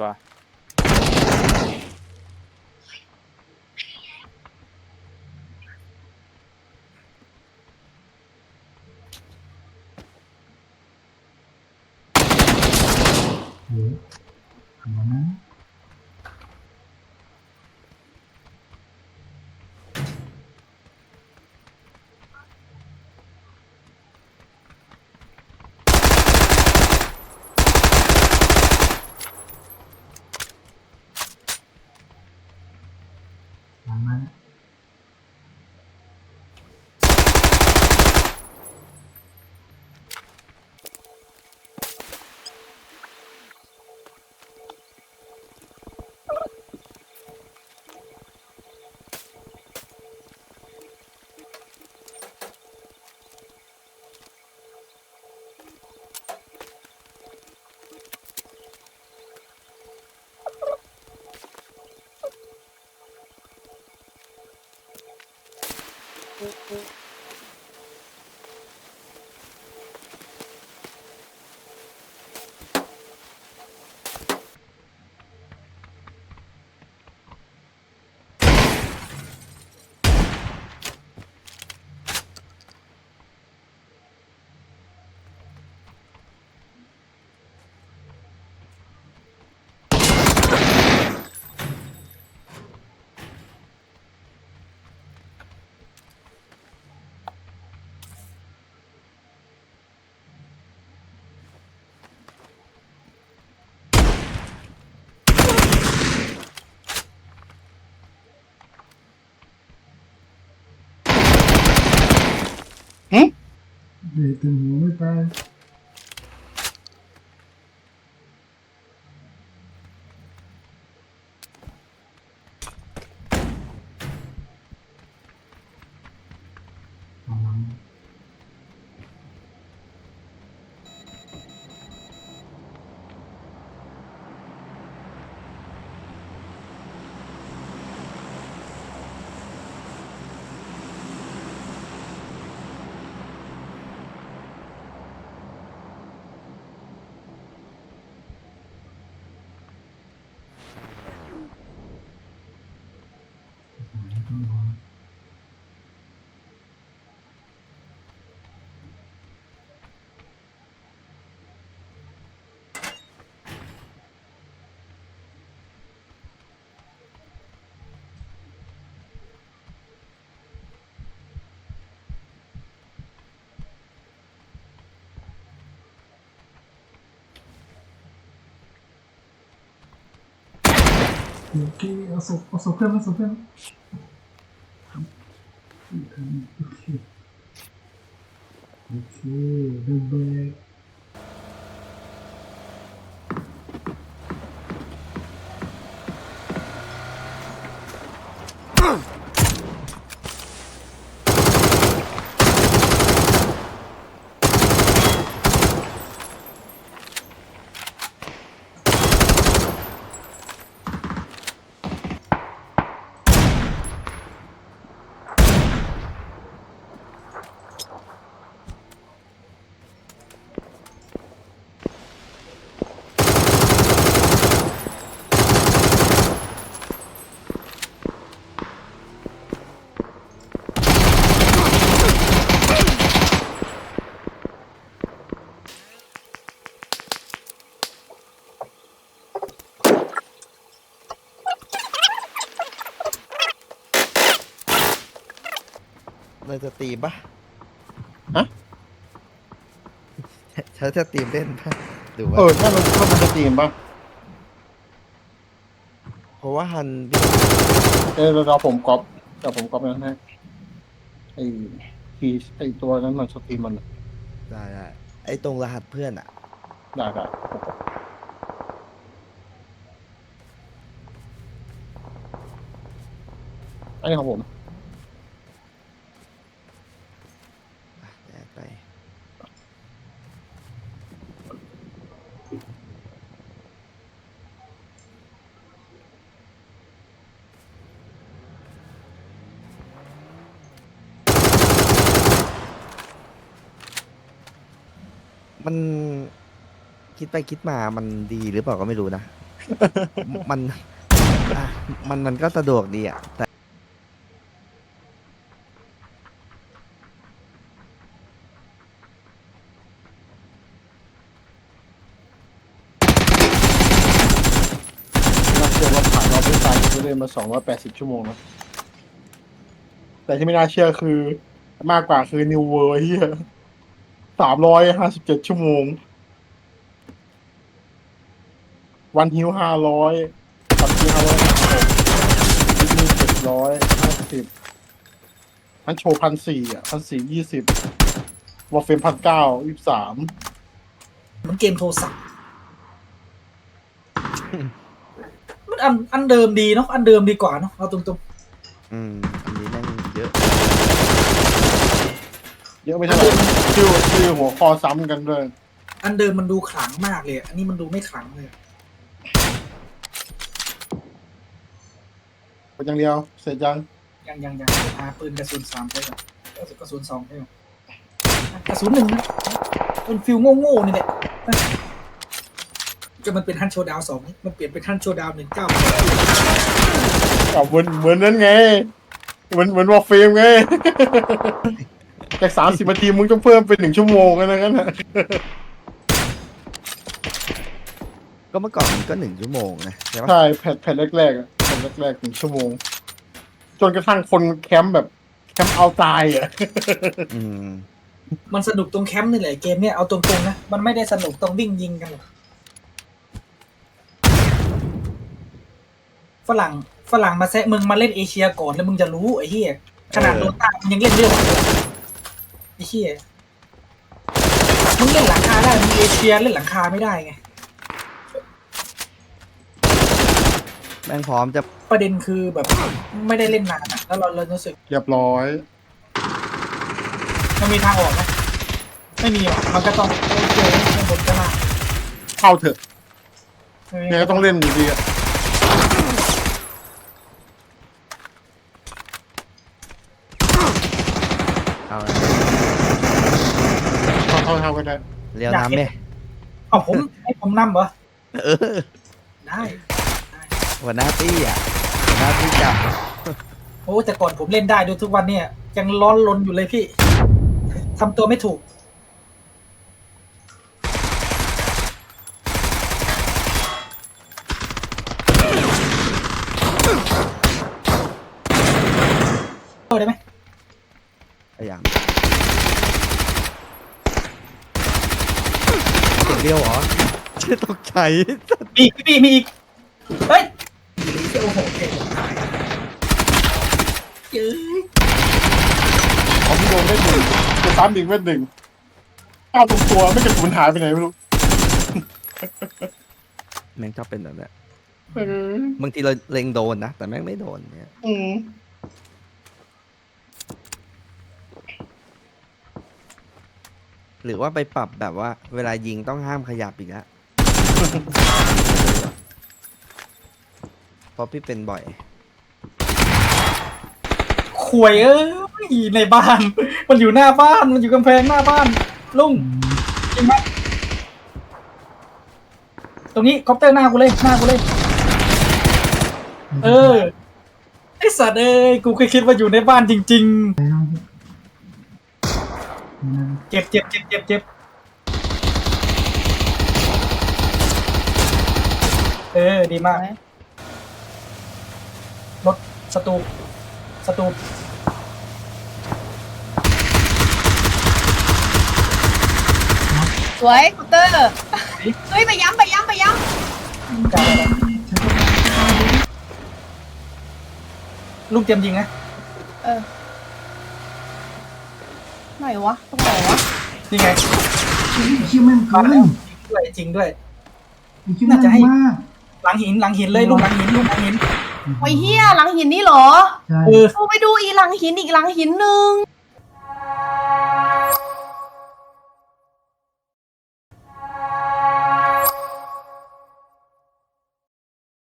ตัวโอ้ เด็กถึง โอเคเอาศพเอาศพเพื่อนมาศพเพื่อนโอเคโอเคเดินไป ในสตรีมปะฮะ ใช้สตรีมเล่นปะหรือว่า เออถ้ามันถ้ามันจะตีมป่ะเพราะว่าฮันเออเราผมก๊อปแต่ผมก๊อปนั้นให้ไอ้ทีไอ้ตัวนั้นมันสตรีมมันอะได้ได้ไอตรงรหัสเพื่อนอะได้ได้อันนี้ของผม แอดไป มันคิดไปคิดมามันดีหรือเปล่าก็ไม่รู้นะ มันอะมันมันก็สะดวกดีอะแต่น่าเชื่อว่าผ่านรอบที่สามจะเล่นมาสองร้อยแปดสิบชั่วโมงนะแต่ที่ไม่น่าเชื่อคือ มากกว่าคือนิวเวอร์เฮีย สามร้อยห้าสิบเจ็ดชั่วโมง วันฮิวห้าร้อยวันฮิวห้าร้อยห้าสิบนี่เจ็ดร้อยห้าสิบอันโชว์พันสี่อะพันสี่ยี่สิบวอลเฟมพันเก้ายี่สามมันเกมโทรศัพท์ มันอันอันเดิมดีเนาะอันเดิมดีกว่าเนาะเอาตรงอืมอันนี้แม่งเยอะ เยอะไม่เท่าไหร่ชื่อชื่อหัวข้อซ้ำกันด้วยๆอันเดิมมันดูขลังมากเลย อันนี้มันดูไม่ขลังเลยเป็นอย่างเดียว เสร็จยังยังยังยังหาปืนกระสุนสามใช่ไหมกระสุนสองใช่ไหมกระสุนหนึ่งนะเป็นฟิลโง่ๆนี่แหละจะมันเป็นฮันโชว์ดาวสองมันเปลี่ยนเป็นฮันโชว์ดาวหนึ่งเก้าอะเหมือนเหมือนนั้นไง เหมือนเหมือนวอลเฟมไง จากสามสิบนาทีมึงต้องเพิ่มเป็นหนึ่งชั่วโมงนะงั้นน่ะก็เมื่อก่อนมันก็หนึ่งชั่วโมงนะใช่ปะใช่แผ่นแผ่นแรกๆอะแผ่นแรกๆหนึ่งชั่วโมง จนกระทั่งคนแคมป์แบบแคมป์เอาตายอะ อืมมันสนุกตรงแคมป์นี่แหละเกมเนี่ยเอาตรงๆนะ มันไม่ได้สนุกตรงวิ่งยิงกันหรอกฝรั่งฝรั่งมาแซะมึงมาเล่นเอเชียก่อนแล้วมึงจะรู้ไอ้เหี้ยขนาดโดต้ามึงยังเล่นเรื่องไอ้เหี้ยมึงเล่นหลังคาได้มึงเอเชียเล่นหลังคาไม่ได้ไง แม่งพร้อมจะประเด็นคือแบบไม่ได้เล่นนานอะแล้วเราเรารู้สึกเรียบร้อย มันมีทางออกไหมไม่มีหรอกมันก็ต้องเจอข้างบนก็ล่างเข้าเถอะเนี่ยก็ต้องเล่นอยู่ดีอะ เอา เข้าเข้าเข้า ก็ได้เรียวน้ำไหมเอาผมให้ผมนำเหรอเออได้หัวหน้าตี้อะหัวหน้าตี้จับโอ้แต่ก่อนผมเล่นได้ด้วยทุกวันเนี่ยยังร้อนลนอยู่เลยพี่ทำตัวไม่ถูก โอ้ได้ไหม อะไรอย่าง เสียงเดียวเหรอเชื่อตกใจมีอีกพี่มีอีก เฮ้ยโอ้โหเก่งเย้ยของพี่โดนได้หนึ่งจะซ้ำอีกเม็ดหนึ่งเข้าตรงตัวไม่กระสุนหายไปไหนไม่รู้แม่งชอบเป็นแบบเนี้ยเออบางทีเราเล็งโดนนะแต่แม่งไม่โดนเนี่ย อืม หรือว่าไปปรับแบบว่า เวลายิงต้องห้ามขยับอีกแล้ว เพราะพี่เป็นบ่อย ขวยเอ้ยในบ้าน มันอยู่หน้าบ้านมันอยู่กำแพงหน้าบ้าน ลุงจริงไหมตรงนี้คอปเตอร์หน้ากูเลยหน้ากูเลย เออไอสัตว์เอ้ยกูเคยคิดว่าอยู่ในบ้านจริง ๆ เจ็บเจ็บเจ็บเจ็บเจ็บเออ ดีมากรถสตูปสตูปสวยคูเตอร์เฮ้ยไปย้ำไปย้ำไปย้จ่ายอะไรลูกเตรียมยิงนะำเออ ไหนวะตรงไหนวะนี่ไงคิวแม่นมาเกิแล้วนด้วยจริงด้วยคิวแม่นมากหลังหินหลังหินเลยลูกหลังหินลูกหลังหินไอ้เฮียหลังหินนี่เหรอใช่เออกูไปดูอีหลังหินอีกหลังหินหนึ่ง